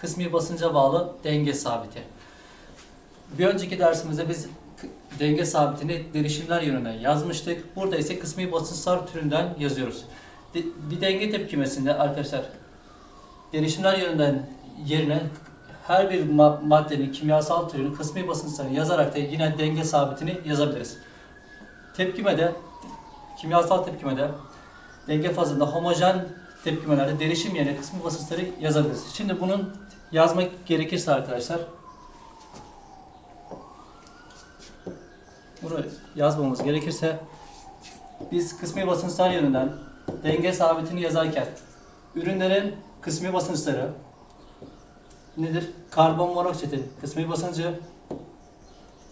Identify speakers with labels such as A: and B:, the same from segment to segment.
A: kısmi basınca bağlı denge sabiti. Bir önceki dersimizde biz denge sabitini derişimler yönünden yazmıştık. Burada ise kısmi basınçlar türünden yazıyoruz. De- bir denge tepkimesinde arkadaşlar derişimler yönünden yerine her bir ma- maddenin kimyasal türünü kısmi basınçlarını yazarak da yine denge sabitini yazabiliriz. Tepkimede, kimyasal tepkimede denge fazında homojen tepkimelerde derişim yerine kısmi basınçları yazabiliriz. Şimdi bunun yazmak gerekirse arkadaşlar bunu yazmamız gerekirse biz kısmi basınçlar yönünden denge sabitini yazarken ürünlerin kısmi basınçları nedir? Karbon monoksitin kısmi basıncı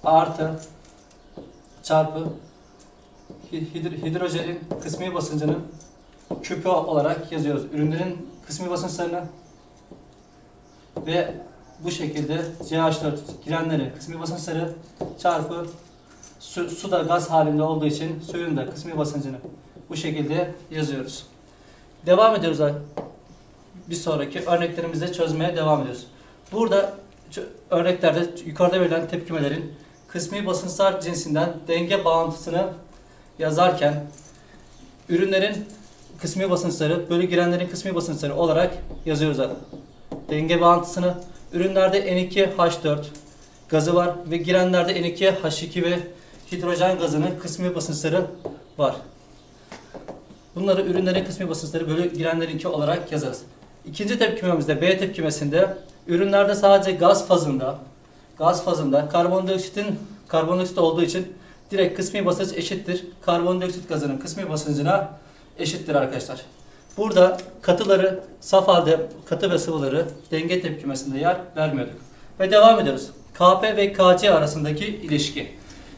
A: artı çarpı hi- hidr- hidrojenin kısmi basıncının küpü olarak yazıyoruz. Ürünlerin kısmi basınçlarını ve bu şekilde CH4 girenlerin kısmi basınçları çarpı su, su da gaz halinde olduğu için suyun da kısmi basıncını bu şekilde yazıyoruz. Devam ediyoruz. Bir sonraki örneklerimizde çözmeye devam ediyoruz. Burada örneklerde yukarıda verilen tepkimelerin kısmi basınçlar cinsinden denge bağıntısını yazarken ürünlerin kısmi basınçları bölü girenlerin kısmi basınçları olarak yazıyoruz zaten. Denge bağıntısını ürünlerde N2H4 gazı var ve girenlerde N2H2 ve hidrojen gazının kısmi basınçları var. Bunları ürünlerin kısmi basınçları bölü girenlerinki olarak yazarız. İkinci tepkimemizde B tepkimesinde ürünlerde sadece gaz fazında gaz fazında karbondioksitin karbondioksit olduğu için direkt kısmi basınç eşittir. Karbondioksit gazının kısmi basıncına eşittir arkadaşlar. Burada katıları saf halde katı ve sıvıları denge tepkimesinde yer vermiyorduk. Ve devam ediyoruz. Kp ve Kc arasındaki ilişki.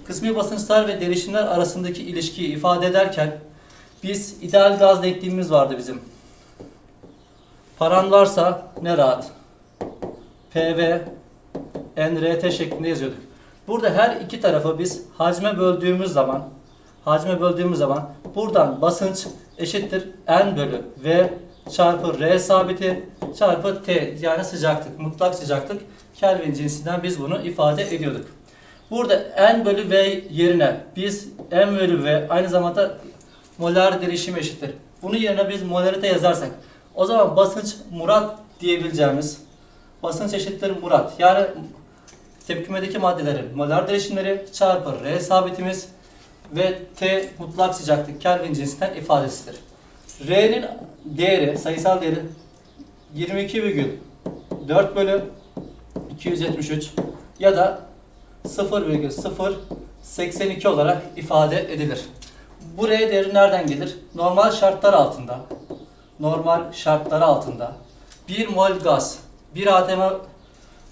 A: Kısmi basınçlar ve derişimler arasındaki ilişkiyi ifade ederken biz ideal gaz denkliğimiz vardı bizim. Paran varsa ne rahat. PV NRT şeklinde yazıyorduk. Burada her iki tarafı biz hacme böldüğümüz zaman hacme böldüğümüz zaman buradan basınç eşittir N bölü V çarpı R sabiti çarpı T yani sıcaklık, mutlak sıcaklık Kelvin cinsinden biz bunu ifade ediyorduk. Burada N bölü V yerine biz M bölü V aynı zamanda molar derişim eşittir. Bunun yerine biz molarite yazarsak o zaman basınç murat diyebileceğimiz basınç eşittir murat. Yani tepkimedeki maddelerin molar derişimleri çarpı R sabitimiz ve T mutlak sıcaklık Kelvin cinsinden ifadesidir. R'nin değeri, sayısal değeri 22,4 bölü 273 ya da 0,082 olarak ifade edilir. Bu R değeri nereden gelir? Normal şartlar altında normal şartlar altında 1 mol gaz 1 atm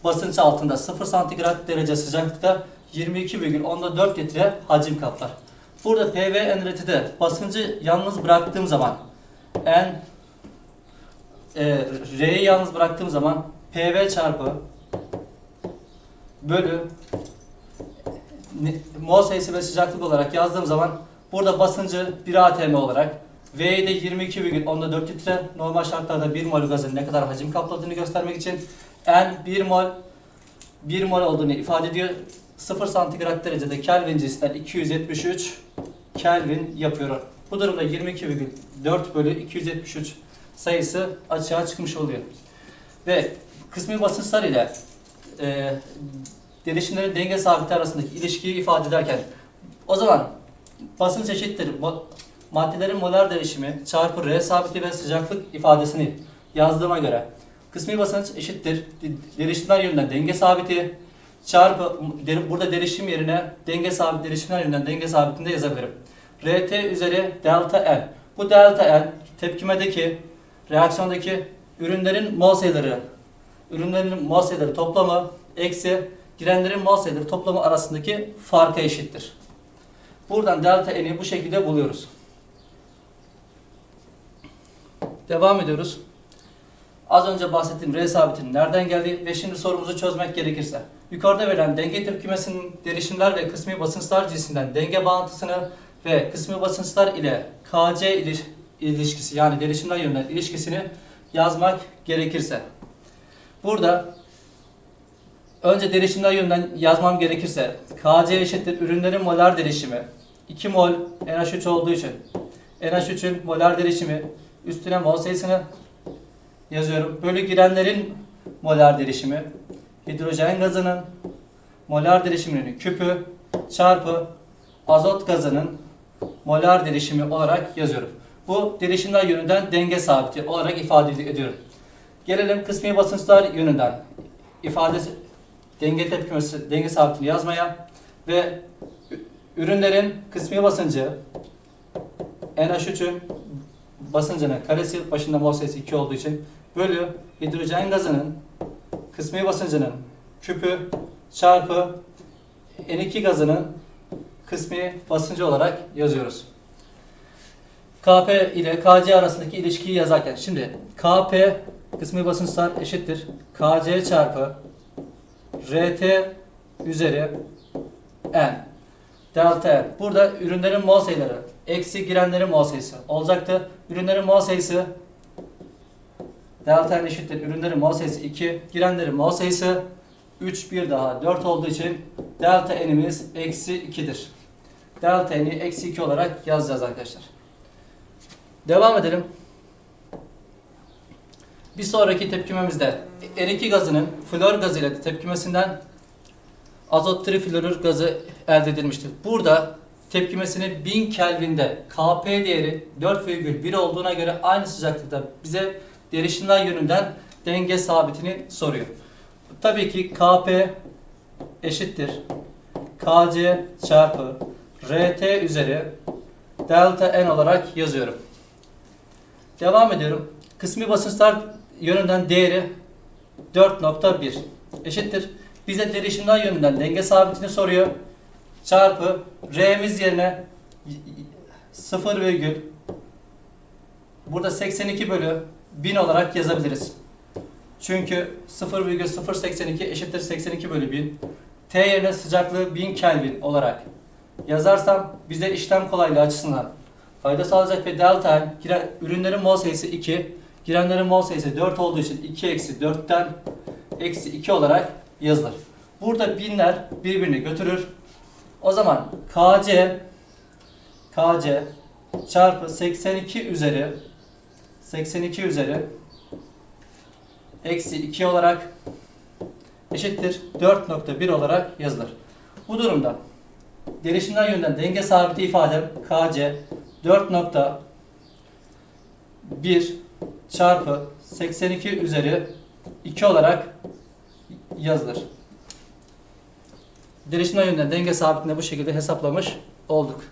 A: basınç altında 0 santigrat derece sıcaklıkta 22,4 litre hacim kaplar. Burada PV NRT'de basıncı yalnız bıraktığım zaman N e, R'yi yalnız bıraktığım zaman PV çarpı bölü mol sayısı ve sıcaklık olarak yazdığım zaman burada basıncı 1 atm olarak V'yi de 22,4 litre normal şartlarda 1 mol gazın ne kadar hacim kapladığını göstermek için N 1 mol 1 mol olduğunu ifade ediyor. 0 santigrat derecede Kelvin cinsinden 273 Kelvin yapıyor. Bu durumda 22,4 bölü 273 sayısı açığa çıkmış oluyor. Ve kısmi basınçlar ile e, derişimlerin denge sabiti arasındaki ilişkiyi ifade ederken o zaman basınç eşittir maddelerin molar derişimi çarpı R sabiti ve sıcaklık ifadesini yazdığıma göre kısmi basınç eşittir de- derişimler yönünden denge sabiti çarpı der- burada derişim yerine denge sabit derişimler yönünden denge sabitinde yazabilirim. RT üzeri delta N. Bu delta N tepkimedeki reaksiyondaki ürünlerin mol sayıları ürünlerin mol sayıları toplamı eksi girenlerin mol sayıları toplamı arasındaki farka eşittir. Buradan delta n'i bu şekilde buluyoruz. Devam ediyoruz. Az önce bahsettiğim R sabitinin nereden geldiği ve şimdi sorumuzu çözmek gerekirse. Yukarıda verilen denge tepkimesinin derişimler ve kısmi basınçlar cinsinden denge bağıntısını ve kısmi basınçlar ile KC iliş- ilişkisi yani derişimler yönünden ilişkisini yazmak gerekirse. Burada önce derişimler yönünden yazmam gerekirse KC eşittir ürünlerin molar derişimi 2 mol NH3 olduğu için NH3'ün molar derişimi üstüne mol sayısını yazıyorum. Bölü girenlerin molar derişimi hidrojen gazının molar derişiminin küpü çarpı azot gazının molar derişimi olarak yazıyorum. Bu derişimler yönünden denge sabiti olarak ifade ediyorum. Gelelim kısmi basınçlar yönünden ifade denge tepkimesi, denge sabitini yazmaya ve ürünlerin kısmi basıncı NH3'ün basıncının karesi başında mol sayısı 2 olduğu için bölü hidrojen gazının kısmi basıncının küpü çarpı N2 gazının kısmi basıncı olarak yazıyoruz. KP ile KC arasındaki ilişkiyi yazarken şimdi KP kısmi basınçlar eşittir. KC çarpı RT üzeri N delta N. Burada ürünlerin mol sayıları eksi girenlerin mol sayısı olacaktı. Ürünlerin mol sayısı delta N eşittir. Ürünlerin mol sayısı 2, girenlerin mol sayısı 3, bir daha 4 olduğu için delta N'imiz eksi 2'dir. Delta N'i eksi 2 olarak yazacağız arkadaşlar. Devam edelim. Bir sonraki tepkimemizde N2 gazının flor gazı ile tepkimesinden azot triflorür gazı elde edilmiştir. Burada tepkimesini 1000 Kelvin'de Kp değeri 4,1 olduğuna göre aynı sıcaklıkta bize derişimler yönünden denge sabitini soruyor. Tabii ki Kp eşittir Kc çarpı Rt üzeri delta N olarak yazıyorum. Devam ediyorum. Kısmi basınçlar yönünden değeri 4.1 eşittir. Bize derişimler yönünden denge sabitini soruyor. Çarpı R'miz yerine 0 virgül burada 82 bölü 1000 olarak yazabiliriz. Çünkü 0,082 eşittir 82 bölü 1000. T yerine sıcaklığı 1000 Kelvin olarak yazarsam bize işlem kolaylığı açısından fayda sağlayacak ve delta giren, ürünlerin mol sayısı 2, girenlerin mol sayısı 4 olduğu için 2 eksi 4'ten eksi 2 olarak yazılır. Burada binler birbirini götürür. O zaman KC KC çarpı 82 üzeri 82 üzeri eksi 2 olarak eşittir 4.1 olarak yazılır. Bu durumda derişimler yönünden denge sabiti ifadem KC 4.1 çarpı 82 üzeri 2 olarak yazılır. Derişimler yönünden denge sabitini bu şekilde hesaplamış olduk.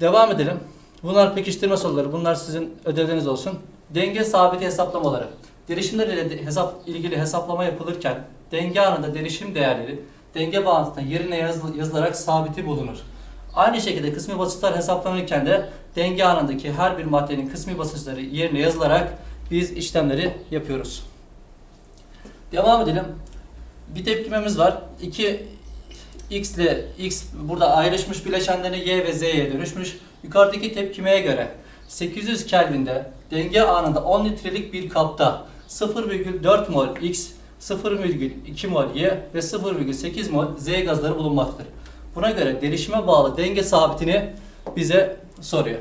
A: Devam edelim. Bunlar pekiştirme soruları. Bunlar sizin ödevleriniz olsun. Denge sabiti hesaplamaları. Derişimler ile hesap ilgili hesaplama yapılırken denge anında derişim değerleri denge bağıntısına yerine yazıl- yazılarak sabiti bulunur. Aynı şekilde kısmi basınçlar hesaplanırken de denge anındaki her bir maddenin kısmi basınçları yerine yazılarak biz işlemleri yapıyoruz. Devam edelim. Bir tepkimemiz var. 2 x ile x burada ayrışmış bileşenleri y ve z'ye dönüşmüş. Yukarıdaki tepkimeye göre 800 Kelvin'de denge anında 10 litrelik bir kapta 0,4 mol x, 0,2 mol y ve 0,8 mol z gazları bulunmaktadır. Buna göre derişime bağlı denge sabitini bize soruyor.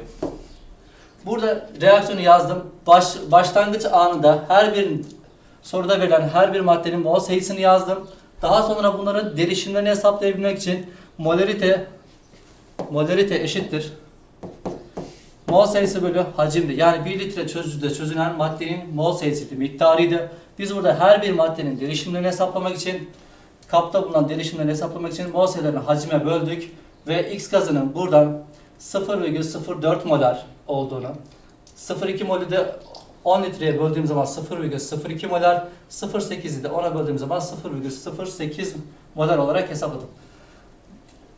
A: Burada reaksiyonu yazdım. Baş, başlangıç anında her bir soruda verilen her bir maddenin mol sayısını yazdım. Daha sonra bunların derişimlerini hesaplayabilmek için molarite molarite eşittir. Mol sayısı bölü hacimdi. Yani 1 litre çözücüde çözünen maddenin mol sayısıydı, miktarıydı. Biz burada her bir maddenin derişimlerini hesaplamak için kapta bulunan derişimlerini hesaplamak için mol sayılarını hacime böldük ve X gazının buradan 0,04 molar olduğunu, 0,2 molü de 10 litreye böldüğüm zaman 0,02 molar, 0,8'i de 10'a böldüğüm zaman 0,08 molar olarak hesapladım.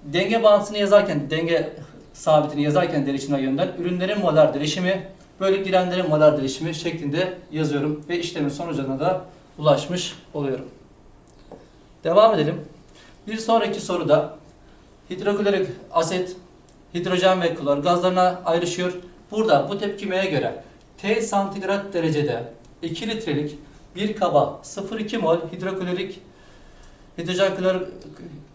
A: Denge bağıntısını yazarken, denge sabitini yazarken derişimler yönünden ürünlerin molar derişimi bölü girenlerin molar derişimi şeklinde yazıyorum ve işlemin sonucuna da ulaşmış oluyorum. Devam edelim. Bir sonraki soruda hidroklorik asit, hidrojen ve klor gazlarına ayrışıyor. Burada bu tepkimeye göre T santigrat derecede 2 litrelik bir kaba 0,2 mol hidroklorik hidrojen klor,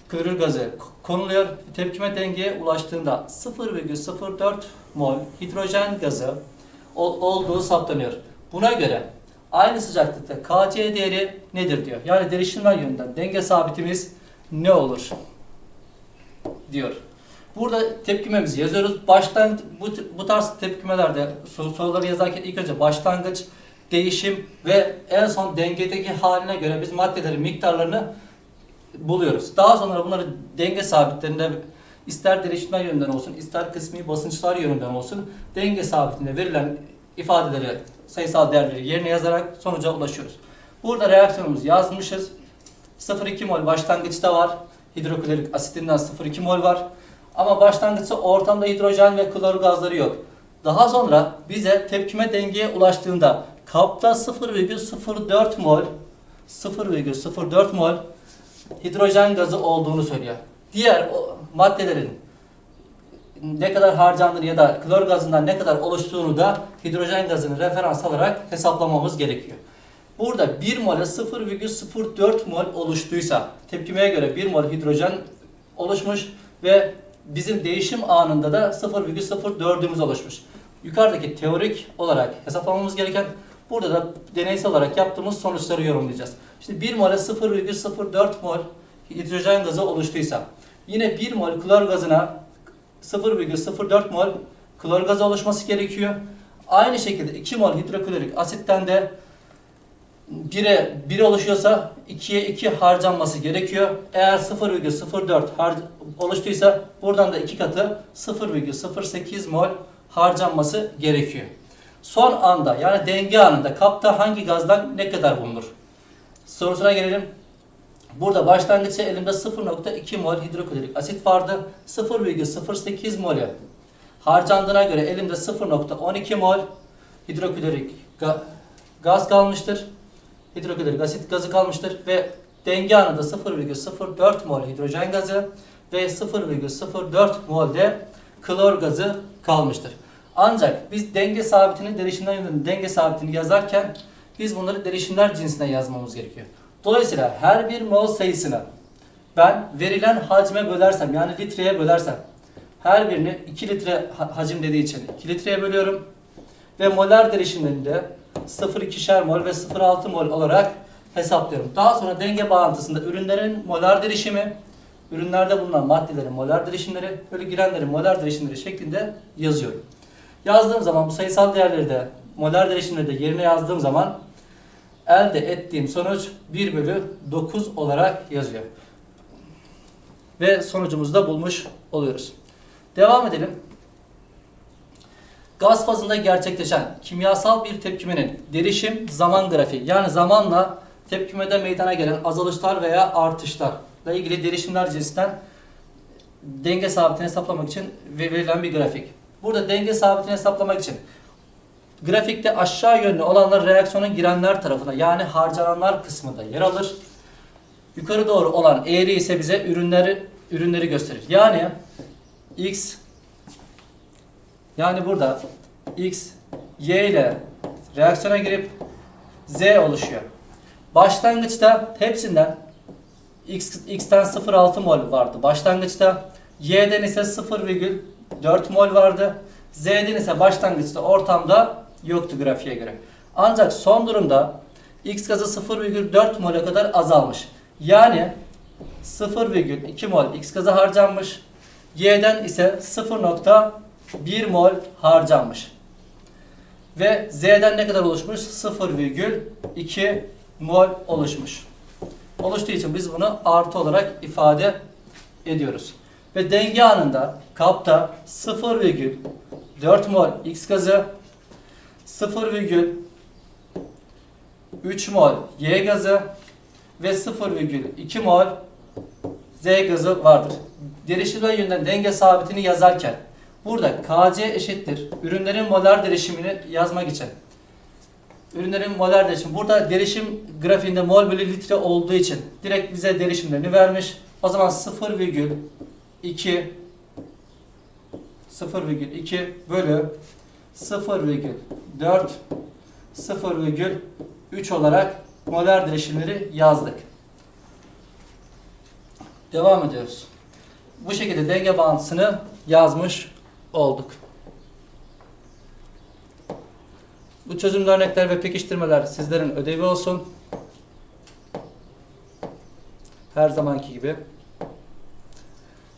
A: klorür gazı konuluyor. Tepkime dengeye ulaştığında 0,04 mol hidrojen gazı ol- olduğu saptanıyor. Buna göre aynı sıcaklıkta Kc değeri nedir diyor. Yani derişimler yönünden denge sabitimiz ne olur diyor. Burada tepkimemizi yazıyoruz. Baştan bu, bu tarz tepkimelerde sor- soruları yazarken ilk önce başlangıç, değişim ve en son dengedeki haline göre biz maddelerin miktarlarını buluyoruz. Daha sonra bunları denge sabitlerinde ister derişimler yönünden olsun, ister kısmi basınçlar yönünden olsun denge sabitinde verilen ifadeleri, sayısal değerleri yerine yazarak sonuca ulaşıyoruz. Burada reaksiyonumuzu yazmışız. 0,2 mol başlangıçta var. Hidroklorik asitinden 0,2 mol var. Ama başlangıçta ortamda hidrojen ve klor gazları yok. Daha sonra bize tepkime dengeye ulaştığında kapta 0,04 mol 0,04 mol hidrojen gazı olduğunu söylüyor. Diğer maddelerin ne kadar harcandığını ya da klor gazından ne kadar oluştuğunu da hidrojen gazını referans alarak hesaplamamız gerekiyor. Burada 1 mole 0,04 mol oluştuysa tepkimeye göre 1 mol hidrojen oluşmuş ve bizim değişim anında da 0,04'ümüz oluşmuş. Yukarıdaki teorik olarak hesaplamamız gereken burada da deneysel olarak yaptığımız sonuçları yorumlayacağız. Şimdi 1 mole 0,04 mol hidrojen gazı oluştuysa yine 1 mol klor gazına 0,04 mol klor gazı oluşması gerekiyor. Aynı şekilde 2 mol hidroklorik asitten de 1'e 1 oluşuyorsa 2'ye 2 harcanması gerekiyor. Eğer 0,04 har- oluştuysa buradan da 2 katı 0,08 mol harcanması gerekiyor. Son anda yani denge anında kapta hangi gazdan ne kadar bulunur? Sorusuna gelelim. Burada başlangıçta elimde 0.2 mol hidroklorik asit vardı. 0,08 molü harcandığına göre elimde 0.12 mol hidroklorik ga- gaz kalmıştır. Hidroklorik asit gazı kalmıştır ve denge anında 0,04 mol hidrojen gazı ve 0,04 mol de klor gazı kalmıştır. Ancak biz denge sabitini derişimler yönünde denge sabitini yazarken biz bunları derişimler cinsine yazmamız gerekiyor. Dolayısıyla her bir mol sayısını ben verilen hacme bölersem yani litreye bölersem her birini 2 litre ha- hacim dediği için 2 litreye bölüyorum ve molar derişimlerinde 0,2'şer mol ve 0,6 mol olarak hesaplıyorum. Daha sonra denge bağıntısında ürünlerin molar derişimi, ürünlerde bulunan maddelerin molar derişimleri, bölü girenlerin molar derişimleri şeklinde yazıyorum. Yazdığım zaman bu sayısal değerleri de molar derişimleri de yerine yazdığım zaman elde ettiğim sonuç 1 bölü 9 olarak yazıyor. Ve sonucumuzu da bulmuş oluyoruz. Devam edelim. Gaz fazında gerçekleşen kimyasal bir tepkimenin derişim zaman grafiği yani zamanla tepkimede meydana gelen azalışlar veya artışlarla ilgili derişimler cinsinden denge sabitini hesaplamak için verilen bir grafik. Burada denge sabitini hesaplamak için grafikte aşağı yönlü olanlar reaksiyona girenler tarafına yani harcananlar kısmında yer alır. Yukarı doğru olan eğri ise bize ürünleri ürünleri gösterir. Yani x yani burada x y ile reaksiyona girip z oluşuyor. Başlangıçta hepsinden x x'ten 0,6 mol vardı. Başlangıçta y'den ise 0,4 mol vardı. Z'den ise başlangıçta ortamda yoktu grafiğe göre. Ancak son durumda x gazı 0,4 mole kadar azalmış. Yani 0,2 mol x gazı harcanmış. Y'den ise 0.1 mol harcanmış. Ve Z'den ne kadar oluşmuş? 0,2 mol oluşmuş. Oluştuğu için biz bunu artı olarak ifade ediyoruz. Ve denge anında kapta 0,4 mol X gazı 0,3 mol Y gazı ve 0,2 mol Z gazı vardır. Derişimler yönünden denge sabitini yazarken burada Kc eşittir. Ürünlerin molar derişimini yazmak için. Ürünlerin molar derişimi. Burada derişim grafiğinde mol bölü litre olduğu için direkt bize derişimlerini vermiş. O zaman 0,2 0,2 bölü 0,4 0,3 olarak molar değişimleri yazdık. Devam ediyoruz. Bu şekilde denge bağıntısını yazmış olduk. Bu çözümlü örnekler ve pekiştirmeler sizlerin ödevi olsun. Her zamanki gibi.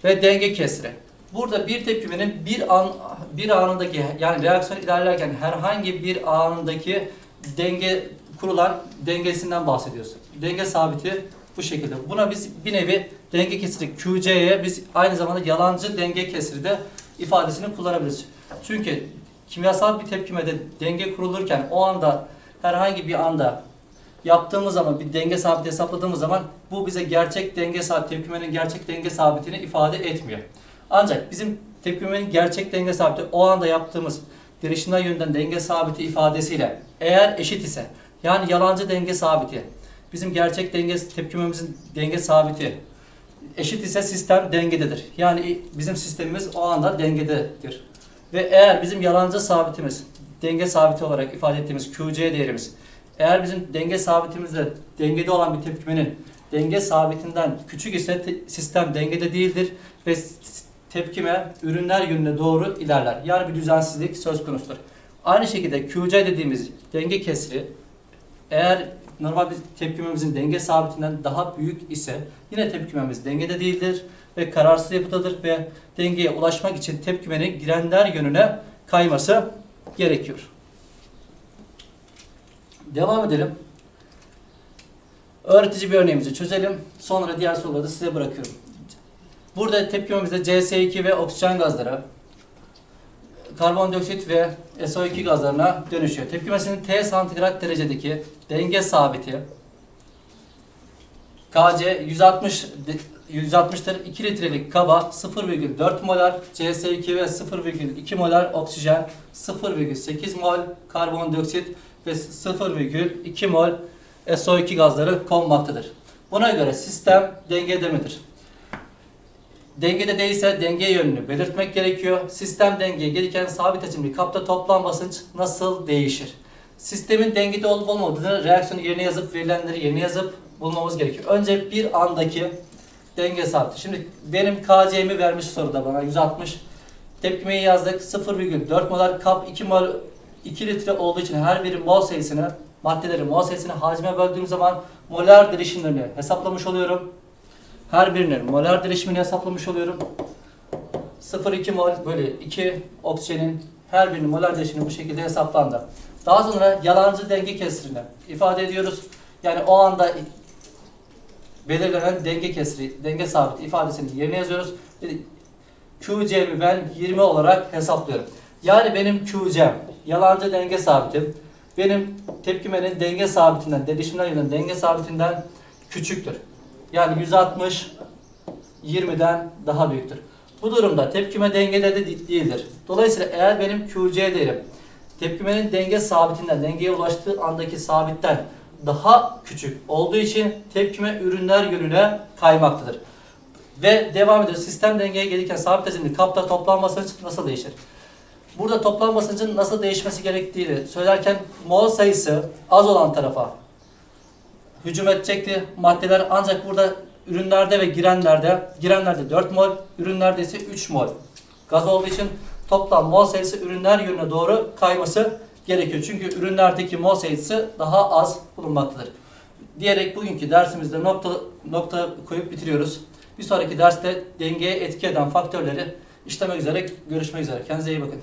A: Ve denge kesri. Burada bir tepkimenin bir an bir anındaki yani reaksiyon ilerlerken herhangi bir anındaki denge kurulan dengesinden bahsediyoruz. Denge sabiti bu şekilde. Buna biz bir nevi denge kesiri QC'ye biz aynı zamanda yalancı denge kesiri de ifadesini kullanabiliriz. Çünkü kimyasal bir tepkimede denge kurulurken o anda herhangi bir anda yaptığımız zaman bir denge sabiti hesapladığımız zaman bu bize gerçek denge sabiti tepkimenin gerçek denge sabitini ifade etmiyor. Ancak bizim tepkimenin gerçek denge sabiti o anda yaptığımız değişimler yönünden denge sabiti ifadesiyle eğer eşit ise yani yalancı denge sabiti bizim gerçek denge tepkimemizin denge sabiti eşit ise sistem dengededir. Yani bizim sistemimiz o anda dengededir. Ve eğer bizim yalancı sabitimiz denge sabiti olarak ifade ettiğimiz QC değerimiz eğer bizim denge sabitimizle dengede olan bir tepkimenin denge sabitinden küçük ise te- sistem dengede değildir ve tepkime ürünler yönüne doğru ilerler. Yani bir düzensizlik söz konusudur. Aynı şekilde QC dediğimiz denge kesri eğer normal bir tepkimemizin denge sabitinden daha büyük ise yine tepkimemiz dengede değildir ve kararsız yapıdadır ve dengeye ulaşmak için tepkimenin girenler yönüne kayması gerekiyor. Devam edelim. Öğretici bir örneğimizi çözelim. Sonra diğer soruları da size bırakıyorum. Burada tepkimemizde CS2 ve oksijen gazları karbondioksit ve SO2 gazlarına dönüşüyor. Tepkimesinin T santigrat derecedeki denge sabiti Kc 160 de- 160'tır. 2 litrelik kaba 0,4 molar CS2 ve 0,2 molar oksijen, 0,8 mol karbondioksit ve 0,2 mol SO2 gazları konmaktadır. Buna göre sistem dengede midir? Dengede değilse denge yönünü belirtmek gerekiyor. Sistem dengeye gelirken sabit hacimli kapta toplam basınç nasıl değişir? Sistemin dengede olup olmadığını reaksiyonu yerine yazıp verilenleri yerine yazıp bulmamız gerekiyor. Önce bir andaki denge sabiti. Şimdi benim KC'mi vermiş soruda bana 160. Tepkimeyi yazdık. 0,4 molar kap 2 mol 2 litre olduğu için her biri mol sayısını maddeleri mol sayısını hacme böldüğüm zaman molar değişimlerini hesaplamış oluyorum. Her birinin molar değişimini hesaplamış oluyorum. 0,2 mol bölü 2 oksijenin her birinin molar değişimi bu şekilde hesaplandı. Daha sonra yalancı denge kesirini ifade ediyoruz. Yani o anda belirlenen denge kesri, denge sabiti ifadesini yerine yazıyoruz. QC'mi ben 20 olarak hesaplıyorum. Yani benim QC'm yalancı denge sabitim benim tepkimenin denge sabitinden, değişimler yönünden denge sabitinden küçüktür. Yani 160 20'den daha büyüktür. Bu durumda tepkime dengede de de- değildir. Dolayısıyla eğer benim QC değerim tepkimenin denge sabitinden, dengeye ulaştığı andaki sabitten daha küçük olduğu için tepkime ürünler yönüne kaymaktadır. Ve devam ediyor. Sistem dengeye gelirken sabit hacimli kapta toplam basınç nasıl değişir? Burada toplam basıncın nasıl değişmesi gerektiğini söylerken mol sayısı az olan tarafa hücum edecekti maddeler ancak burada ürünlerde ve girenlerde girenlerde 4 mol, ürünlerde ise 3 mol. Gaz olduğu için toplam mol sayısı ürünler yönüne doğru kayması gerekiyor. Çünkü ürünlerdeki mol sayısı daha az bulunmaktadır. Diyerek bugünkü dersimizde nokta nokta koyup bitiriyoruz. Bir sonraki derste dengeye etki eden faktörleri işlemek üzere görüşmek üzere. Kendinize iyi bakın.